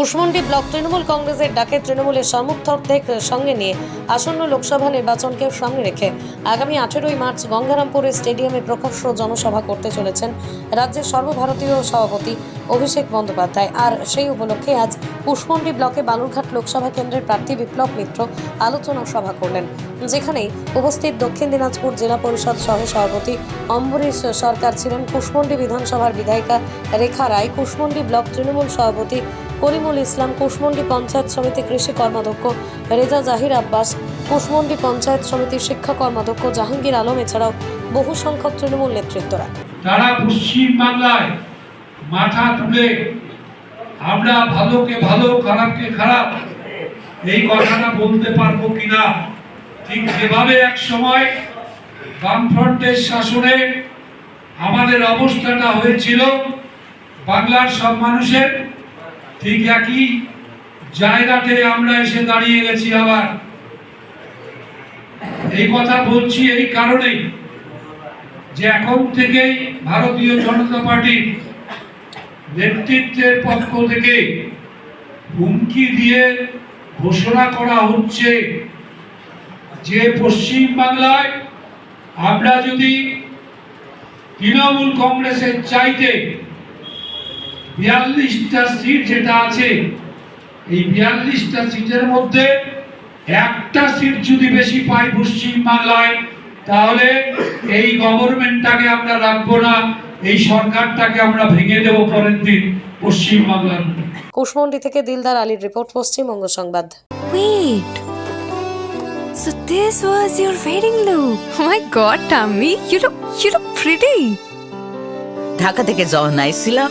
Kushmandi block Trinamool কংগ্রেসের ডাকে তৃণমূলের সমর্থকদের সঙ্গে নিয়ে আসন্ন লোকসভা নির্বাচনকে সামনে রেখে আগামী আঠেরোই মার্চ গঙ্গারামপুরের স্টেডিয়ামে প্রকাশ্য জনসভা করতে চলেছেন রাজ্যের সর্বভারতীয় সভাপতি অভিষেক বন্দ্যোপাধ্যায়। আর সেই উপলক্ষে আজ কুশমন্ডি ব্লকে বালুরঘাট লোকসভা কেন্দ্রের প্রার্থী বিপ্লব মিত্র আলোচনা সভা করলেন, যেখানে উপস্থিত দক্ষিণ দিনাজপুর জেলা পরিষদ সহ সভাপতি অম্বরীশ সরকার ছিলেন। কুশমন্ডি বিধানসভার বিধায়িকা রেখা রায় কুশমন্ডি ব্লক তৃণমূল সভাপতি করিমুল ইসলাম কুশমন্ডি পঞ্চায়েত সমিতি কৃষি কর্মাধ্যক্ষ রেজা জাহির আব্বাস, কুশমন্ডি পঞ্চায়েত সমিতির শিক্ষা কর্মাধ্যক্ষ জাহাঙ্গীর আলম, এছাড়াও বহু সংখ্যক তৃণমূল নেতৃত্বরা। তারা পশ্চিম বাংলায় মাথা তুলে আমরা ভালোকে ভালো, খারাপকে খারাপ, এই কথাটা বলতে পারব কিনা? ঠিক যেভাবে এক সময় বামফ্রন্টের শাসনে আমাদের অবস্থাটা হয়েছিল, বাংলার সব মানুষের ঠিক একই জায়গাতে আমরা এসে দাঁড়িয়ে গেছি আবার। এই কথা বলছি এই কারণেই যে এখন থেকেই ভারতীয় জনতা পার্টির নেতৃত্বের পক্ষ থেকে হুমকি দিয়ে ঘোষণা করা হচ্ছে যে পশ্চিম বাংলায় আমরা যদি তৃণমূল কংগ্রেসের চাইতে বিয়াল্লিশটা সিট যেটা আছে এই বিয়াল্লিশটা সিটের মধ্যে একটা সিট যদি বেশি পাই পশ্চিম বাংলায় তাহলে এই গভর্নমেন্টটাকে আমরা রাখব না এই সরকারটাকে আমরা ভেঙে দেবো পরের দিন পশ্চিম বাংলার কুশমন্ডি থেকে দিলদার আলীর রিপোর্ট পশ্চিমবঙ্গ সংবাদ Wait. So this was your wedding look. Oh my god, Tammy, you look you look pretty. Dhaka থেকে যখন আইছিলাম